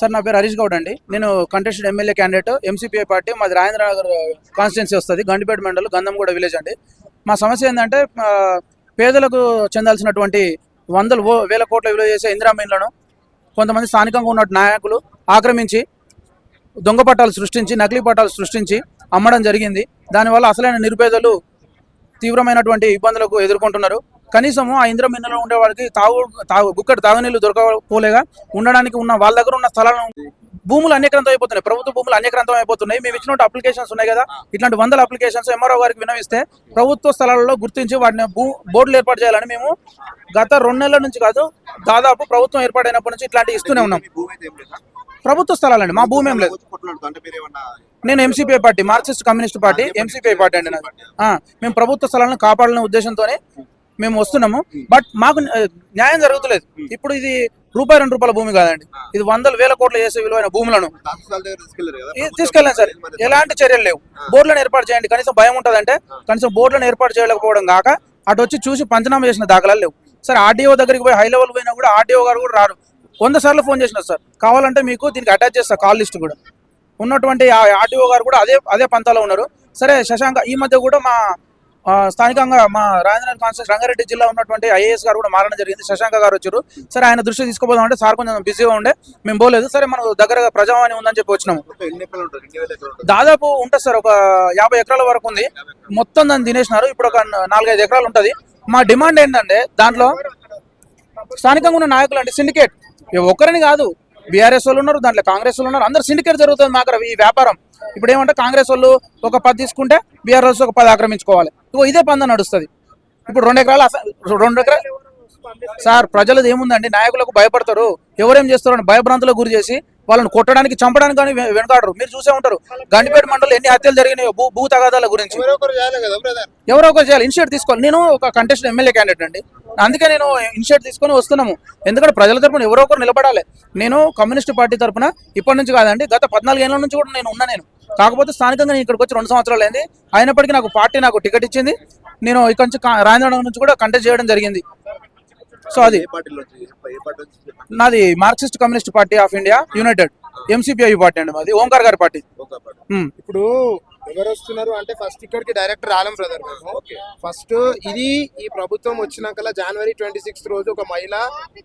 Sir నా పేరు హరీష్ గౌడ్ అండి. నేను contested MLA candidate MCPI party మాది రాజేంద్రనగర్ కాన్స్టిట్యున్సీ వస్తుంది గండిపేట మండలం గంధంగూడ విలేజ్ అండి. మా సమస్య ఏంటంటే పేదలకు చెందాల్సినటువంటి వందల ఓ- వేల కోట్ల విలువ చేసే ఇందిరా మిన్లను కొంతమంది స్థానికంగా ఉన్న నాయకులు ఆక్రమించి దొంగ పట్టాలు సృష్టించి నకిలీ పట్టాలు సృష్టించి అమ్మడం జరిగింది. దానివల్ల అసలైన నిరుపేదలు తీవ్రమైనటువంటి ఇబ్బందులకు ఎదుర్కొంటున్నారు. కనీసము ఆ ఇంద్ర మిన్నలో ఉండే వాళ్ళకి తాగు తాగు గుక్కటి తాగునీళ్ళు దొరకపోలేగా ఉండడానికి ఉన్న వాళ్ళ దగ్గర ఉన్న స్థలాలను భూములు అనేకరంతం అయిపోతున్నాయి. ప్రభుత్వ భూములు అనేకరంతం అయిపోతున్నాయి. మేము ఇచ్చినట్టు అప్లికేషన్స్ ఉన్నాయి కదా. ఇట్లాంటి వందల అప్లికేషన్స్ ఎంఆర్ఓ గారికి వినవిస్తే ప్రభుత్వ స్థలాలలో గుర్తించి వాటిని భూ బోర్డులు ఏర్పాటు చేయాలని మేము గత రెండు నెలల నుంచి కాదు దాదాపు ప్రభుత్వం ఏర్పాటైనప్పటి నుంచి ఇట్లాంటివి ఇస్తూనే ఉన్నాం. ప్రభుత్వ స్థలాలండి. మా భూమి ఏం లేదు. నేను MCPI party Marxist Communist party MCPI party. అండి మేము ప్రభుత్వ స్థలాలను కాపాడాలనే ఉద్దేశంతోనే మేము వస్తున్నాము. బట్ మాకు న్యాయం జరుగుతలేదు. ఇప్పుడు ఇది రూపాయి రెండు రూపాయల భూమి కాదండి. ఇది వందల వేల కోట్ల చేసే విలువైన భూములను తీసుకెళ్ళాను సార్. ఎలాంటి చర్యలు లేవు. బోర్డులను ఏర్పాటు చేయండి. కనీసం భయం ఉంటుందంటే కనీసం బోర్డులను ఏర్పాటు చేయలేకపోవడం కాక అటు వచ్చి చూసి పంచనామా చేసిన దాఖలాలు లేవు. సార్ ఆర్డీఓ దగ్గరికి పోయి హై లెవెల్ పోయినా కూడా ఆర్డీఓ గారు కూడా రారు. వంద సార్లు ఫోన్ చేసిన సార్. కావాలంటే మీకు దీనికి అటాచ్ చేస్తా కాల్ లిస్ట్ కూడా. ఉన్నటువంటి ఆ ఆర్డీఓ గారు కూడా అదే అదే పంతాలో ఉన్నారు. సరే శశాంక ఈ మధ్య కూడా మా స్థానికంగా మా రాజేంద్ర కాన్స్టిట్యూన్స్ రంగారెడ్డి జిల్లా ఉన్నటువంటి ఐఏఎస్ గారు కూడా మారడం జరిగింది. శశాంక గారు వచ్చారు. సరే ఆయన దృష్టి తీసుకుపోదాం అంటే సార్ కొంచెం బిజీగా ఉండే మేము పోలేదు. సరే మన దగ్గర ప్రజావాణి ఉందని చెప్పి వచ్చినాము. దాదాపు ఉంటుంది సార్ ఒక యాభై ఎకరాల వరకు ఉంది. మొత్తం దాన్ని తినేసినారు. ఇప్పుడు ఒక నాలుగైదు ఎకరాలు ఉంటుంది. మా డిమాండ్ ఏంటంటే దాంట్లో స్థానికంగా ఉన్న నాయకులు అంటే సిండికేట్. ఒక్కరిని కాదు బీఆర్ఎస్ వాళ్ళు ఉన్నారు దాంట్లో కాంగ్రెస్ వాళ్ళు ఉన్నారు. అందరు సిండికేట్ జరుగుతుంది మాకు ఈ వ్యాపారం. ఇప్పుడు ఏమంటే కాంగ్రెస్ వాళ్ళు ఒక పది తీసుకుంటే బీఆర్ఎస్ ఒక పది ఆక్రమించుకోవాలి. ఇదే పంద నడుస్తుంది. ఇప్పుడు రెండు ఎకరాలు రెండు ఎకరాలు సార్ ప్రజలది ఏముందండి? నాయకులకు భయపడతారు. ఎవరేం చేస్తారు అని భయభ్రాంతులకు గురి చేసి వాళ్ళని కొట్టడానికి చంపడానికి కానీ వెనకాడరు. మీరు చూసే ఉంటారు. గండిపేట మండలం ఎన్ని హత్యలు జరిగినాయో భూ భూ తగాదాల గురించి. ఎవరో ఒకరు చేయాలి ఇనిషియేట్ తీసుకోవాలి. నేను ఒక కంటెస్ట్ ఎమ్మెల్యే క్యాండిడేట్ అండి. అందుకే నేను ఇనిషియేట్ తీసుకొని వస్తున్నాము. ఎందుకంటే ప్రజల తరపున ఎవరో ఒకరు నిలబడాలి. నేను కమ్యూనిస్ట్ పార్టీ తరపున ఇప్పటి నుంచి కాదండి గత పద్నాలుగు ఏళ్ళ నుంచి కూడా నేను ఉన్నా నేను. కాకపోతే స్థానికంగా నేను ఇక్కడికి వచ్చి రెండు సంవత్సరాలు అయింది. అయినప్పటికీ నాకు పార్టీ నాకు టికెట్ ఇచ్చింది. నేను ఇక్కడ నుంచి రాజేంద్ర నుంచి కూడా కంటెస్ట్ చేయడం జరిగింది. సో అది. నాది Marxist Communist party of India united. MCPI party అండి మాది ఓంకార్ గారి పార్టీ. ఉమ్. ఇప్పుడు ఎవరు వస్తున్నారు అంటే ఫస్ట్ ఇక్కడికి డైరెక్ట్ రాలేం బ్రదర్ మేము. ఫస్ట్ ఇది ఈ ప్రభుత్వం వచ్చినాక జనవరి ట్వంటీ సిక్స్త్ రోజు ఒక మహిళ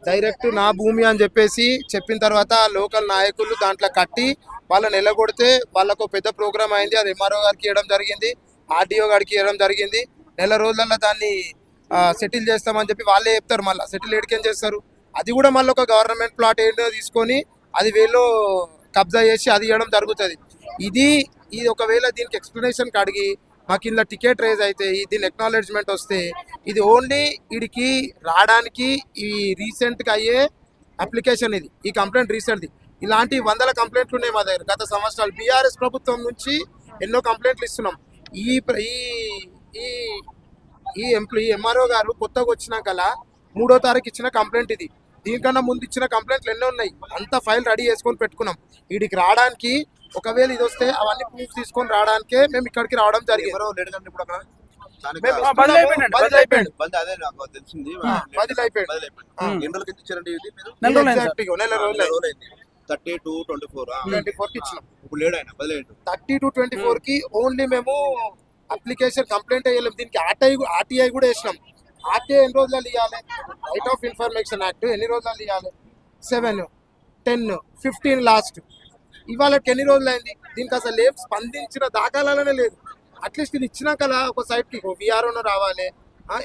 డైరెక్ట్ నా భూమి అని చెప్పేసి చెప్పిన తర్వాత లోకల్ నాయకులు దాంట్లో కట్టి వాళ్ళని నిలగొడితే వాళ్ళకు పెద్ద ప్రోగ్రామ్ అయింది. అది ఎంఆర్ఓ గారికి ఇవ్వడం జరిగింది. ఆర్డీఓ గారికి ఇవ్వడం జరిగింది. నెల రోజులలో దాన్ని సెటిల్ చేస్తామని చెప్పి వాళ్ళే చెప్తారు. మళ్ళీ సెటిల్ ఎడికేం చేస్తారు? అది కూడా మళ్ళీ ఒక గవర్నమెంట్ ప్లాట్ ఏంటో తీసుకొని అది వీళ్ళు కబ్జా చేసి అది ఇవ్వడం జరుగుతుంది. ఇది ఇది ఒకవేళ దీనికి ఎక్స్ప్లెనేషన్ అడిగి మాకు ఇందులో టికెట్ రేజ్ అయితే దీని ఎక్నాలెడ్జ్మెంట్ వస్తే ఇది ఓన్లీ వీడికి రావడానికి ఈ రీసెంట్గా అయ్యే అప్లికేషన్ ఇది. ఈ కంప్లైంట్ రీసెంట్ది ఇలాంటి వందల కంప్లైంట్లు ఉన్నాయి మా దగ్గర. గత సంవత్సరాలు బీఆర్ఎస్ ప్రభుత్వం నుంచి ఎన్నో కంప్లైంట్లు ఇస్తున్నాం. ఈ ప్ర- ఈ ఈ ఈ ఎంప్లాయీ ఎంఆర్ఓ గారు కొత్తగా వచ్చినాకలా మూడో తారీఖు ఇచ్చిన కంప్లైంట్ ఇది. దీనికన్నా ముందు ఇచ్చిన కంప్లైంట్లు ఎన్నో ఉన్నాయి. అంత ఫైల్ రెడీ చేసుకొని పెట్టుకున్నాం. వీడికి రావడానికి ఒకవేళ ఇది వస్తే అవన్నీ ప్రూఫ్ తీసుకొని రావడానికే మేము ఇక్కడికి రావడం జరిగింది. Thirty two twenty four twenty ఫోర్కి ఇచ్చినాం ఇప్పుడు లేడు ఆయన. థర్టీ టు ట్వంటీ ఫోర్కి ఓన్లీ మేము అప్లికేషన్ కంప్లైంట్ వేయలేము. దీనికి ఆర్టీఐ ఆర్టీఐ కూడా వేసినాం. ఆర్టీఐ ఎన్ని రోజులు ఇవ్వాలి రైట్ ఆఫ్ ఇన్ఫర్మేషన్ యాక్ట్ ఎన్ని రోజులు ఇవ్వాలి సెవెన్ టెన్ ఫిఫ్టీన్ లాస్ట్ ఇవాళకి ఎన్ని రోజులు అయింది దీనికి అసలు ఏం స్పందించిన దాఖలాలనే లేదు. అట్లీస్ట్ ఇది ఇచ్చినాక ఒక సైడ్ విఆర్ఓను రావాలి.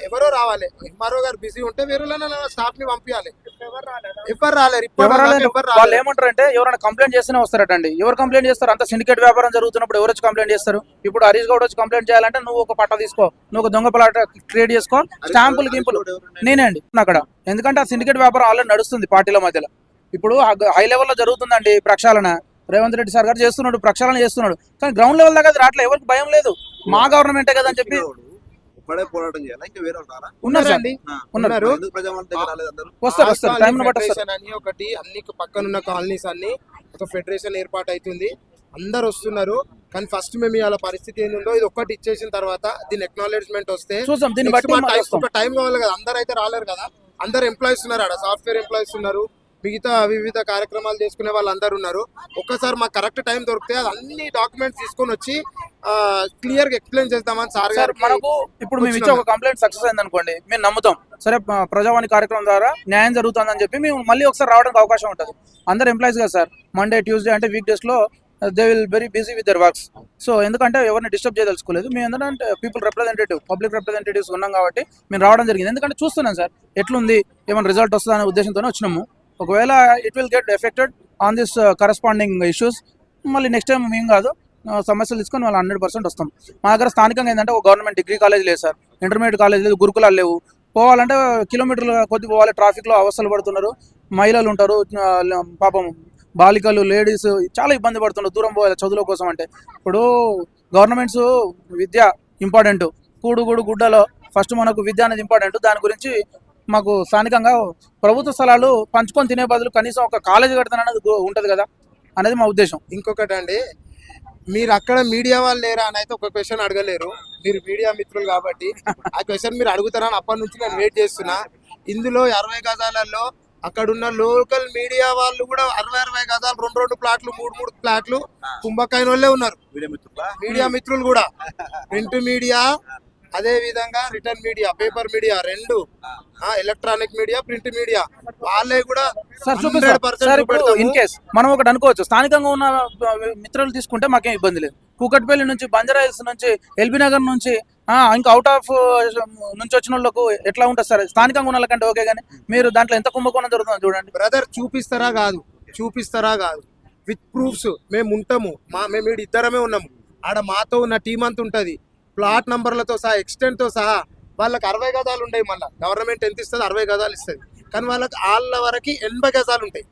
ఎవరో రావాలి. ఎంఆర్ఓ గారు బిజీ ఉంటే వేరే స్టాఫ్ని పంపించాలి ఎవరు రాలేరు? వాళ్ళు రాలేరు? ఏమంటారు అంటే ఎవరైనా కంప్లైంట్ చేస్తేనే వస్తారటండి. ఎవరు కంప్లైంట్ చేస్తారు? అంత సిండికేట్ వ్యాపారం జరుగుతున్నప్పుడు ఎవరు వచ్చి కంప్లైంట్ చేస్తారు? ఇప్పుడు హరీష్ గౌడ్ వచ్చి కంప్లైంట్ చేయాలంటే నువ్వు ఒక పట్ట తీసుకో. నువ్వు ఒక దొంగ పలాట క్రియేట్ చేసుకో. స్టాంపులు గింపులు. నేనే అండి. అక్కడ ఎందుకంటే ఆ సిండికేట్ వ్యాపారం ఆల్రెడీ నడుస్తుంది పార్టీల మధ్యలో. ఇప్పుడు హై లెవెల్లో జరుగుతుందండి ప్రక్షాళన. రేవంత్ రెడ్డి సార్ గారు చేస్తున్నాడు ప్రక్షాళన చేస్తున్నాడు. కానీ గ్రౌండ్ లెవెల్ దాకా రావట్లేదు ఎవరికి భయం లేదు. మా గవర్నమెంటే కదా అని చెప్పి ఒక్కడే పోరాటం చేయాలా? ఇంకా వేరే సార్. ఉన్నారండి. ఉన్నారు. వస్తారు వస్తారు. టైం అని ఒకటి అన్ని పక్కనున్న కాలనీస్ అన్ని ఒక ఫెడరేషన్ ఏర్పాటు అవుతుంది. అందరు వస్తున్నారు. కానీ ఫస్ట్ మేము ఇవాళ పరిస్థితి ఏందో ఇది ఒక్కటి ఇచ్చేసిన తర్వాత దీని ఎక్నాలెడ్జ్మెంట్ వస్తే చూసాం దీన్ని బట్టి టైం కావాలి కదా. అందరు అయితే రాలేరు కదా. అందరు ఎంప్లాయీస్ ఉన్నారు ఆడ సాఫ్ట్వేర్ ఎంప్లాయీస్ ఉన్నారు. మిగతా వివిధ కార్యక్రమాలు చేసుకునే వాళ్ళందరూ ఉన్నారు. ఒక్కసారి మాకు కరెక్ట్ టైం దొరికితే అది అన్ని డాక్యుమెంట్స్ తీసుకొని వచ్చి క్లియర్గా ఎక్స్ప్లెయిన్ చేద్దామని సార్ సార్ గారికి మనకు ఇప్పుడు మేము ఇచ్చే ఒక కంప్లైంట్ సక్సెస్ అయింది అనుకోండి మేము నమ్ముతాం. సరే ప్రజావాణి కార్యక్రమం ద్వారా న్యాయం జరుగుతుందని చెప్పి మేము మళ్ళీ ఒకసారి రావడానికి అవకాశం ఉంటుంది. అందరు ఎంప్లాయీస్ కదా సార్ మండే ట్యూస్డే అంటే వీక్ డేస్లో they will very busy with their works so ఎందుకంటే ఎవరిని డిస్టర్బ్ చేయదలుచుకోలేదు. మేము ఎందుకంటే పీపుల్ రిప్రజెంటేటివ్ పబ్లిక్ రిప్రజెంటేటివ్స్ ఉన్నాం కాబట్టి మేము రావడం జరిగింది. ఎందుకంటే చూస్తున్నాం సార్ ఎట్లుంది ఏమైనా రిజల్ట్ వస్తుందనే ఉద్దేశంతోనే వచ్చినాము. ఒకవేళ it will get affected on this corresponding issues మళ్ళీ నెక్స్ట్ టైం మేము కాదు సమస్యలు తీసుకొని వాళ్ళు హండ్రెడ్ పర్సెంట్ వస్తాం. మా దగ్గర స్థానికంగా ఏంటంటే ఒక గవర్నమెంట్ డిగ్రీ కాలేజ్ లేదు సార్. ఇంటర్మీడియట్ కాలేజ్ లేదు గురుకులాలు లేవు. పోవాలంటే కిలోమీటర్ల కొద్ది పోవాలి ట్రాఫిక్లో అవస్థలు పడుతున్నారు. మహిళలు ఉంటారు పాపం బాలికలు లేడీస్ చాలా ఇబ్బంది పడుతున్నారు దూరం పోవాలి చదువుల కోసం అంటే. ఇప్పుడు గవర్నమెంట్స్ విద్య ఇంపార్టెంట్ కూడుగూడు గుడ్డలో ఫస్ట్ మనకు విద్య అనేది ఇంపార్టెంట్ దాని గురించి మాకు స్థానికంగా ప్రభుత్వ స్థలాలు పంచుకొని తినే బదులు కనీసం ఒక కాలేజ్ కడతానన్నది ఉంటది కదా అనేది మా ఉద్దేశం. ఇంకొకటి అండి మీరు అక్కడ మీడియా వాళ్ళు లేరా అని అయితే ఒక క్వశ్చన్ అడగలేరు. మీరు మీడియా మిత్రులు కాబట్టి ఆ క్వశ్చన్ మీరు అడుగుతారని అప్పటి నుంచి నేను వెయిట్ చేస్తున్నా. ఇందులో అరవై గజాలలో అక్కడ ఉన్న లోకల్ మీడియా వాళ్ళు కూడా అరవై అరవై గజాలు రెండు రెండు ప్లాట్లు మూడు మూడు ప్లాట్లు కుంభకాయన వాళ్ళే ఉన్నారు మీడియా మిత్రులు కూడా. ప్రింట్ మీడియా అదే విధంగా రిటర్న్ మీడియా పేపర్ మీడియా రెండు. ఎలక్ట్రానిక్ మీడియా ప్రింట్ మీడియా వాళ్ళే కూడా సార్ చూపిస్తారు 100% సార్ ఇప్పుడు చూపెడతాము. ఇన్ కేస్ మనం ఒకటి అనుకోవచ్చు. స్థానికంగా ఉన్న మిత్రులు తీసుకుంటే మాకేం ఇబ్బంది లేదు. కూకట్పల్లి నుంచి బంజారా హిల్స్ నుంచి ఎల్బీ నగర్ నుంచి ఇంకా అవుట్ ఆఫ్ నుంచి వచ్చిన వాళ్ళకు ఎట్లా ఉంటుంది సార్? స్థానికంగా ఉన్న వాళ్ళకంటే ఓకే కానీ మీరు దాంట్లో ఎంత కుంభకోణం జరుగుతుందో చూడండి. బ్రదర్ చూపిస్తారా కాదు? చూపిస్తారా కాదు? విత్ ప్రూఫ్స్ మేము ఉంటాము. మా మేము ఇద్దరమే ఉన్నాము. ఆడ మాతో ఉన్న టీం అంతా ఉంటుంది. ప్లాట్ నంబర్లతో సహా ఎక్స్టెంట్తో సహా వాళ్ళకి అరవై గజాలు ఉంటాయి మళ్ళీ. గవర్నమెంట్ ఎంత ఇస్తుంది అరవై గజాలు ఇస్తుంది. కానీ వాళ్ళకి వాళ్ళ వరకు ఎనభై గజాలు ఉంటాయి